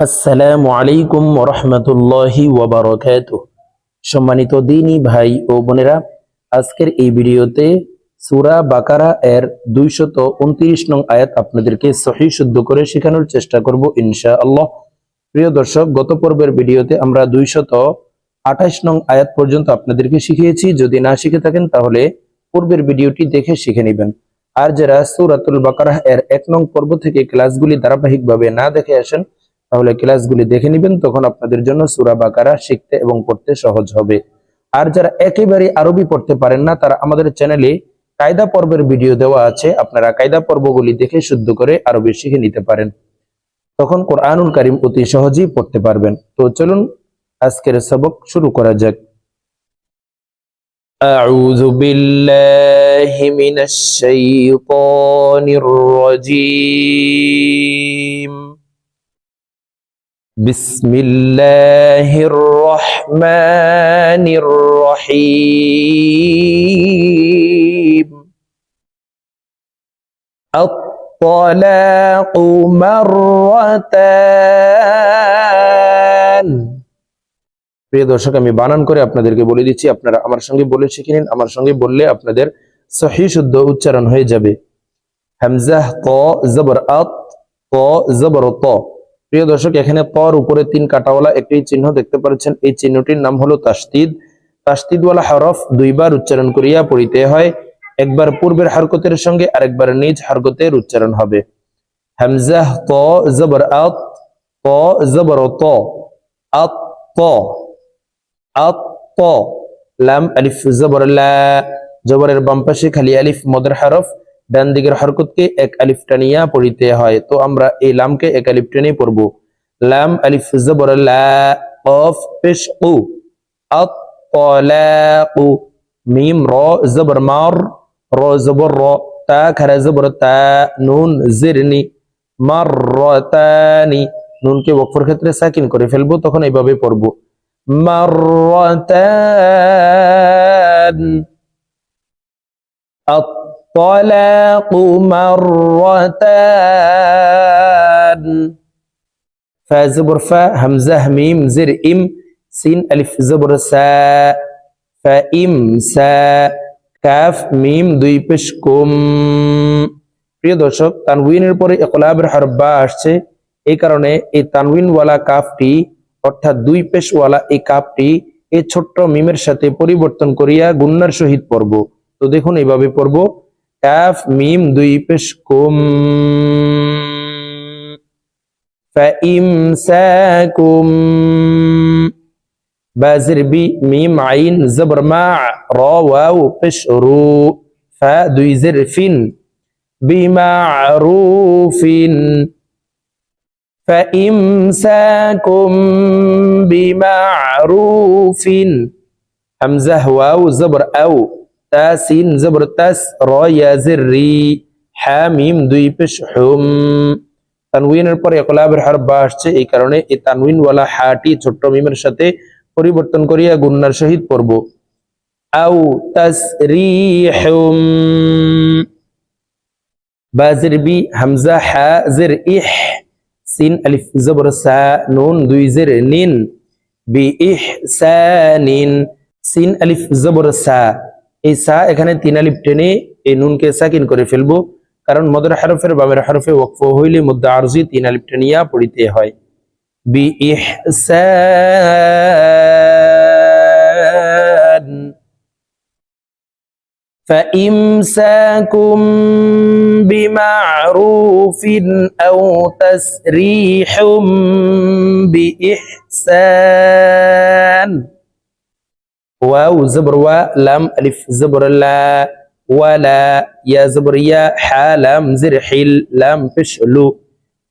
আসসালামু আলাইকুম রহমতুল্লাহি ওয়াবারকাত সম্মানিত দিনী ভাই ও বোনেরা, আজকের এই ভিডিওতে সূরা বাকারা এর দুইশত উনত্রিশ নং আয়াত আপনাদেরকে সহি শুদ্ধ করে শেখানোর চেষ্টা করব ইনশা আল্লাহ প্রিয় দর্শক, গত পর্বের ভিডিওতে আমরা দুইশত আঠাশ নং আয়াত পর্যন্ত আপনাদেরকে শিখিয়েছি। যদি না শিখে থাকেন, তাহলে পূর্বের ভিডিওটি দেখে শিখে নেবেন। আর যারা সূরাতুল বাকারা এর এক নং পর্ব থেকে ক্লাসগুলি ধারাবাহিকভাবে না দেখে আসেন তাহলে ক্লাসগুলি দেখে নেবেন তখন আপনাদের জন্য সুরা বাকারা শিখতে এবং পড়তে সহজ হবে আর যারা একেবারে আরবি পড়তে পারেন না তারা আমাদের চ্যানেলে কায়দা পর্বের ভিডিও দেওয়া আছে আপনারা কায়দা পর্বগুলি দেখে শুদ্ধ করে আরবি শিখে নিতে পারেন তখন কোরআনুল কারিম অতি সহজেই পড়তে পারবেন তো চলুন আজকের সবক শুরু করা যাক أعوذ بالله من الشيطان الرجيم بسم الله الرحمن الرحيم الطلاق مرتان প্রিয় দর্শক আমি বানান করে আপনাদেরকে বলে দিচ্ছি আপনারা আমার সঙ্গে বলে শিখে নিন আমার সঙ্গে বললে আপনাদের সহি শুদ্ধ উচ্চারণ হয়ে যাবে হামজাহ ত জবর আত ত জবর ত প্রিয় দর্শক, এখানে তর উপরে তিন কাটাওয়ালা একটি চিহ্ন দেখতে পাচ্ছেন। এই চিহ্নটির নাম হলো তাস্তিদ। তাস্তিদওয়ালা হরফ দুইবার উচ্চারণ করিয়া পড়িতে হয়। একবার পূর্বের হরকতের সঙ্গে আরেকবার নিজ হরকতের উচ্চারণ হবে। হামজাহ ত জবর, আত ত জবর, ত, আত ত আত ত লাম, আলিফ, জবর, লা, জবরের বাম পাশে খালি আলিফ, মদের হরফ। ডান দিকের হরকতকে এক আলিফ টানিয়া পড়িতে হয় তো আমরা এই লামকে এক আলিফ টেনে পড়ব লাম আলিফ জবর লা কফ পেশ উ আত তালাকু মিম র জবর মার র জবর র তা খারা জবর তা নুন জিরনি মাররাতানি নুনকে ওয়াকফের ক্ষেত্রে সাকিন করে ফেলবো তখন এইভাবে পড়বো مرتان الطلاق مرتان فزبر فا همزة ميم زر إم سين ألف زبر سا فإم سا কাফ মিম দুই পেশ কুম প্রিয় দর্শক তানউইনের পরে ইকলাবের হরফ বা আসছে এই কারণে এই তানউইনওয়ালা কাফটি অর্থাৎ দুই পেশওয়ালা এই কাপটি এই ছোট্ট মিমের সাথে পরিবর্তন করিয়া গুন্নার সহিত পড়ব তো দেখুন এইভাবে পড়ব কাফ মিম দুই পেশ কুম فإمساكم بازر بي ميم عين زبر مع را واو بش رو فا دوي زر فين بمعروف فإمساكم بمعروف همزة واو زبر أو তাসিন জবর তাস রয়াজির রি হামিম দুই পেশ হুম তানউইনের পরে একলাবের হার বা আসছে এই কারণে এই তানউইনওয়ালা হাটি ছোট্ট মিমের সাথে পরিবর্তন করিয়া গুন্নার সহিত পড়ব আউ তাস হুম বাজির বি হামজা হাজির ইহ সিন আলিফ জবর সা নুন দুই জের নিন বি ইহ সা নিন সিন আলিফ জবর সা এই সা এখানে তিন আলিফ টেনে এই নুনকে সাকিন করে ফেলবো কারণ মদর হরফের বামের হরফে ওয়াকফ হইলে মধ্যে আরজি তিন আলিফ টেনিয়া পড়িতে হয় বি ইহসান فإمساكم بمعروف أو تسريح بإحسان واو زبر و لام ألف زبر لا ولا يا زبر يا حالم زر حل لام فشلو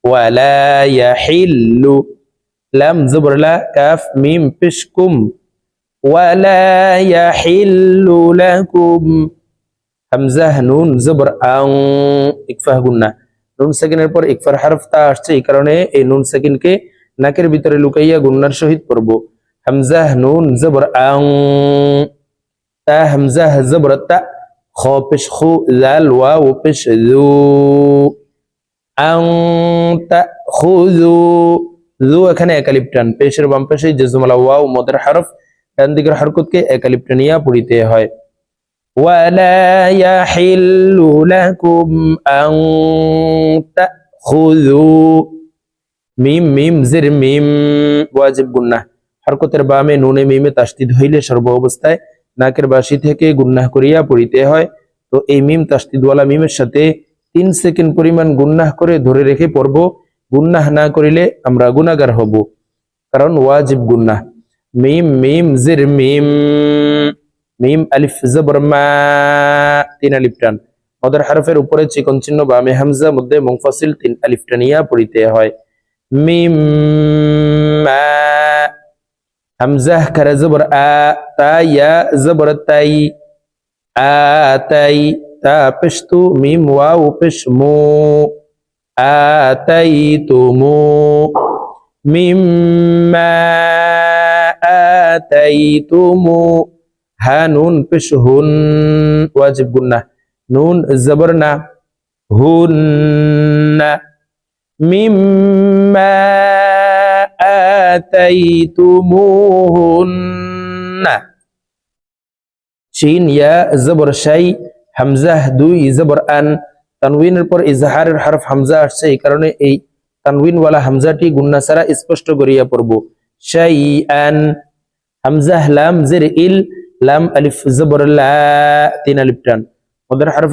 ولا يحل لام زبر لا كاف ميم فشكم ولا يحل لكم হামজা নুন জবর আং ইকফাহ গুন্না নুন সেকেন্ডের পর ইকফার হারফ তা আসছে এই কারণে এই নুন সেকেন্ডকে নাকের ভিতরে লুকাইয়া গুন্নার সহিত পড়ব হামজা নুন জবর আং তা হামজা জবর তা খ পেশ খু লাল ওয়াও পেশ লু আং তা খুযু জু এখানে একালিপ টান পেশের বাম পাশে যে জুমলা ওয়াও মদের হরফ ডান দিকের হরকতকে একালিপ টানিয়া পড়িতে হয় ولا يحل لكم أن تأخذوا মিম মিম জির মিম ওয়াজিব গুন্নাহ হরকতের বামে নুনে মিমে তাসদিদ হইলে সর্ব অবস্থায় নাকের বাসি থেকে গুন্নাহ করিয়া পড়িতে হয়। তো এই মিম তাসদিদওয়ালা মিমের সাথে তিন সেকেন্ড পরিমাণ গুন্নাহ করে ধরে রেখে পড়ব। গুন্নাহ না করিলে আমরা গুনাগার হব। কারণ ওয়াজিব গুন্নাহ মিম মিম, জির, মিম। মিম, আলিফ, জবর তিন আলিফ টান। মদের হারফের উপরে চিকন চিহ্ন বামে হামজা, মধ্যে মুংফাসিল তিন আলিফ টানিয়া পড়িতে হয়। মিম। হামজা খারা জবর আ তা ইয়া জবর তাই আতাই তা পেশতু মিম ওয়াও পেশ মু আতাইতুমু মিম্মা আতাইতুমু হা নুন পেশ হুন ওয়াজিব গুন্না নুন জবর না হুন্না মিম্মা হামজা স্পষ্ট করিয়া পড়ব শাই আন হামজাহ লাম তিন আলিফ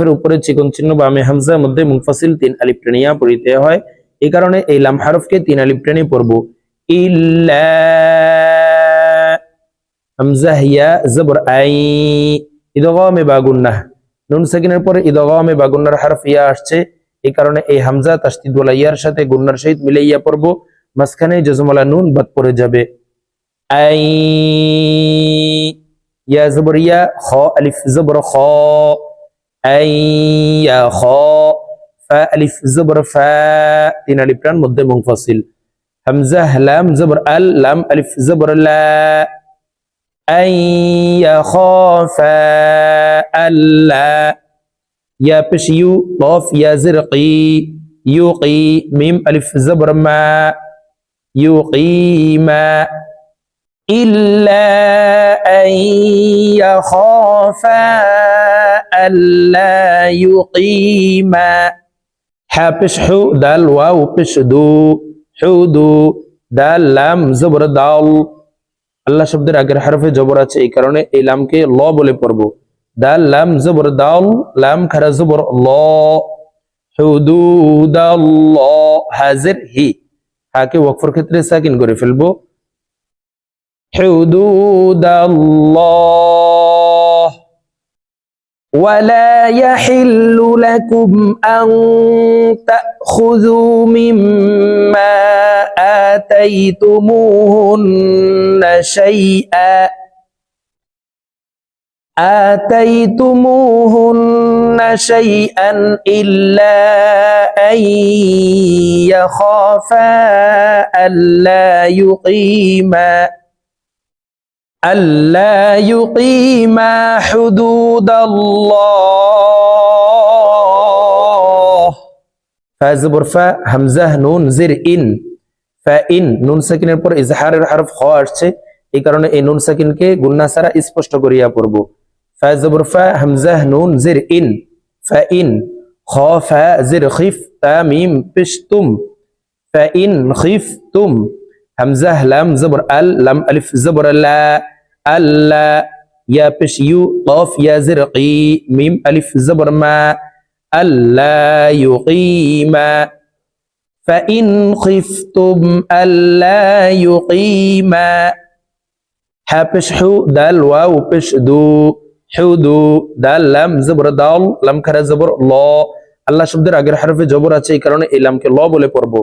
উপরে চিকন চিহ্ন বামে হামজা মধ্যে মুনফাসিল তিন আলিফ পড়িতে হয়। এই কারণে এই লাম হরফকে তিন আলিফ পড়ব। ইল্লা হামজা হিয়া জবর আই ইদগামে বাগুন্নাহ নুন সাকিনের পরে ইদগামে বাগুন্নার হরফ ইয়া আসছে এই কারণে এই হামজা তাসদিদ ওয়ালা ইয়ার সাথে গুন্নার সহিত মিলাইয়া পড়ব মাঝখানে জজমলা নুন বাদ পড়ে যাবে আই ইয়া জবর ইয়া খ আলিফ জবর খ আই ইয়া খ ফা আলিফ জবর ফা তিন আলিফ টান মধ্যে মুনফাসিল همزه لام زبر أل لام ألف زبر لا. أن يخاف ألا يا بشيو طاف يا زرقي يوقي ميم ألف زبر ما. يوقي ما. إلا أن يخاف ألا يقيما حبش حو دال واو بشدو হুদু, দাল, লাম আল্লাহ শব্দের আগের হারফে জবর আছে, এই কারণে এই লামকে ল বলে পড়ব। দাল, লাম, জবর, দাল, লাম খারা জবর, ল। হুদুদাল হাজের, হি। হাকে ওয়াকফর ক্ষেত্রে সাকিন করে ফেলব। হুদুদাল্লাহ ولا يحل لكم أن تأخذوا مما آتيتموهن شيئا آتيتموهن شيئا إلا أن يخافا ألا يقيما ألا يقيما حدود الله فازبر فا همزة نون زر إن فإن নুন সাকিনের পর ইজহারের হরফ খ আসছে এই কারণে এই নুন সাকিনকে গুন্না ছাড়া স্পষ্ট করিয়া পড়ব ফা জবর ফা হামজাহ নুন জির ইন ফা ইন খ ফা জির খিফ তা মিম পিশতুম ফা ইন খিফতুম হামজাহ লাম জবর আল লাম আলিফ জবর লা আল্লা ইয়া পেশ ইউ কফ ইয়া জির কি মিম আলিফ জবর মা আল্লা ইউকিমা فإن خفتم ألا يقيما حابش حو دال واو بش دو حدو দাল লাম জবর দাল লাম খারা জবর ল আল্লাহ শব্দের আগের হরফে জবর আছে এই কারণে এই লামকে ল বলে পড়বো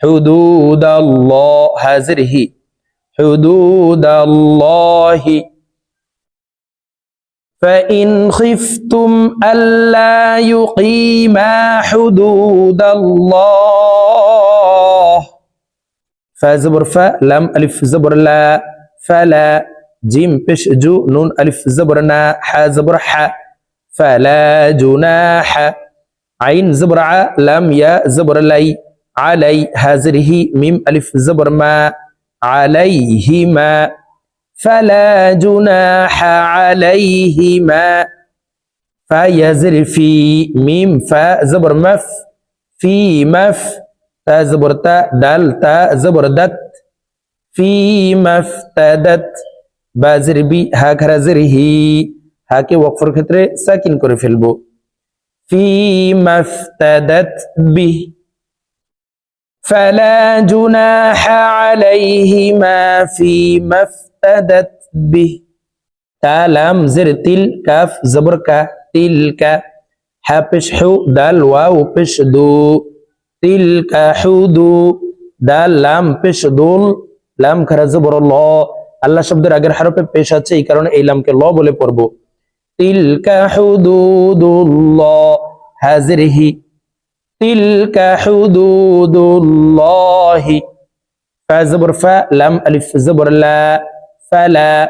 হুদুদাল্লাহ হাজির হি حدود الله. فإن خفتم ألا يقيما حدود الله. فزبر ف لم ألف زبر لا فلا جيم بش جو نون ألف زبر نا ح زبر ح فلا جناح عين زبر ع لم يا زبر لي علي هذه ميم ألف زبر ما. عليهما فلا جناح عليهما فيزر في ميم فا زبر مف في مف تا زبر تا دال تا زبر دت في مفتدت বাজের বি হা খারা জের হি হাকে ওয়াকফর ক্ষেত্রে সাকিন করে ফেলবো ফি মাফতাদাত বি فلا جناح عليهما فيما افتدت به تالام زر تل كاف زبر كا تلك حبش حو دال واو بش دو تلك حدو دال لام بش دول لام خرا زبر الله আল্লাহ শব্দের আগের হারফে পেশ আছে এই কারণে এই লামকে ল বলে পড়বো তিলকা হুদুদুল্লাহ হাজিরহি تلك حدود الله. فزبر فا لم ألف زبر لا فلا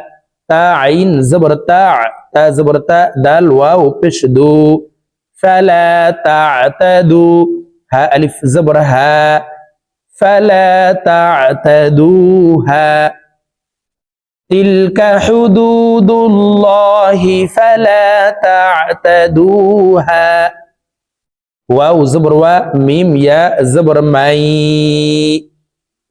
تا عين زبر تاع تا زبر تا دال واو بشدو. فلا تعتدو ها ألف زبر ها. فلا تعتدوها. تلك حدود الله فلا تعتدوها. ওয়াউ জবর মিম ইয়া জবর মাই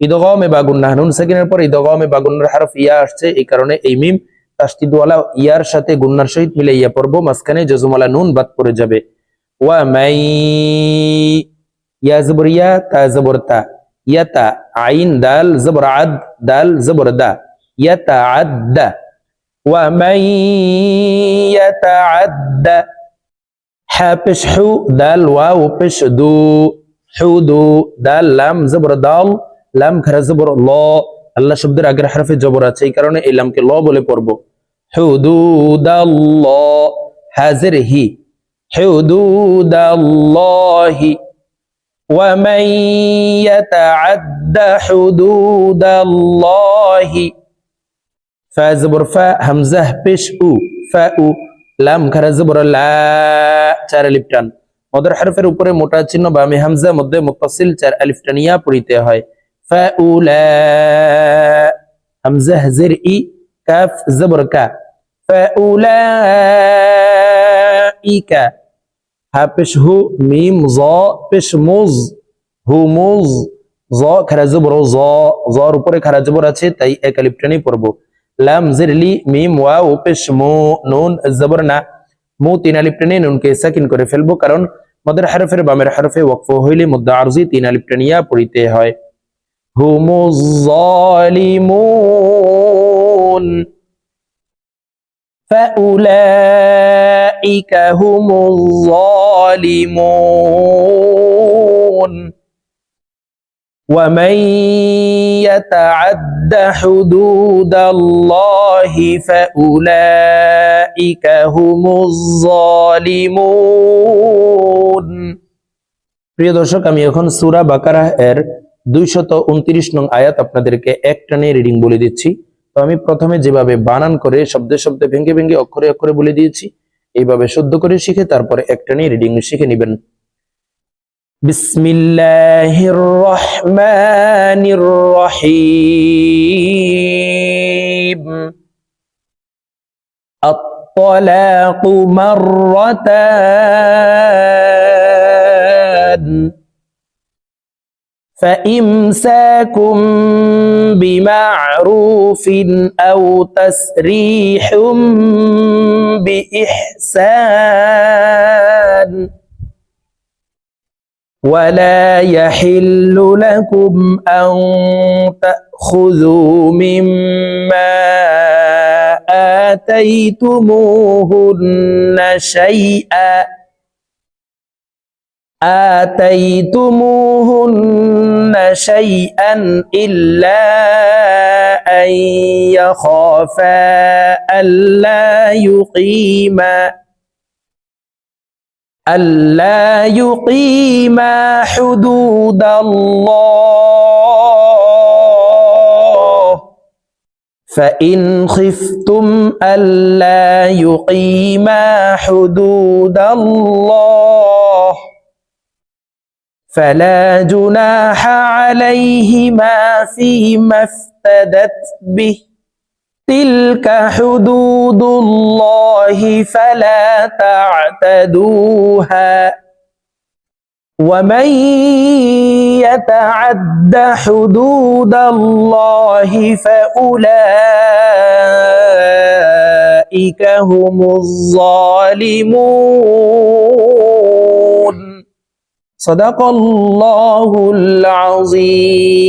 ইদগমে বাগুন নুন সাকিনের পর ইদগমে বাগুন্নার হারফ ইয়া আসছে এই কারণে এই মিম তাস্তিদওয়ালা ইয়ার সাথে গুন্নার সহিত মিলে ইয়া পড়ব মাসখানে জজমালা নুন বাদ পড়ে যাবে ওয়া মাই ইয়া জবর তা জবর তা ইয়া আইন দাল জবর আদ দাল জবর দা ইয়া আদ দা ওয়া মাই ইয়া তা আদ দা بش دو حودو দাল লাম জবর দাল লাম খারা জবর ল আল্লাহ শব্দের আগের হারফে জবর আছে এই কারণে এই লামকে ল বলে পড়বো হুদুদাল্লাহ হাজির হি হুদুদাল্লাহি ومن يتعد حدود الله ফা জবর ফা হামজাহ পেশ উ ফা উ লাম খারা জবর লা, চার আলিফ টান। মদর হরফের উপরে মোটা চিহ্ন বামে হামজা মধ্যে মুত্তাসিল চার আলিফ টানিয়া পড়িতে হয়। ফা, উ, লা হামজাহ জের, ই, কাফ, জবর, কা। ফা, উ, লা ইকা হা, পেশ, হু, মিম, জ, পেশ, মুজ, হু, মুজ, জ, খারা জবর, জ, জর উপরে খারা জবর আছে, তাই এক আলিফ পড়ব। লাম জিরলি মিম ওয়াও পেশ মু নুন জবর না মু তিন আলিফ টেনে নুনকে সাকিন করে ফেলবো কারণ মদের হরফের বামের হরফে ওয়াকফ হইলে মুদ্দা আরজি তিন আলিফ টেনিয়া পড়িতে হয় হুমুজ জালিমুন فأولئك هم الظالمون ومن يتعد حدود الله فأولئك هم الظالمون প্রিয় দর্শক আমি এখন সুরা বাকারা এর দুইশত উনত্রিশ নং আয়াত আপনাদেরকে এক টানে রিডিং বলে দিচ্ছি তো আমি প্রথমে যেভাবে বানান করে শব্দে শব্দে ভেঙে ভেঙে অক্ষরে অক্ষরে বলে দিয়েছি এইভাবে শুদ্ধ করে শিখে তারপরে এক টানে রিডিং শিখে নেবেন بسم الله الرحمن الرحيم. الطلاق مرتان. فإمساكم بمعروف أو تسريح بإحسان. ولا يحل لكم أن تأخذوا مما آتيتموهن شيئا آتيتموهن شيئا إلا أن يخافا ألا يقيما ألا يقيما حدود الله. فإن خفتم ألا يقيما حدود الله. فلا جناح عليهما فيما افتدت به. تلك حدود الله فلا تعتدوها ومن يتعد حدود الله فأولئك هم الظالمون. صدق الله العظيم.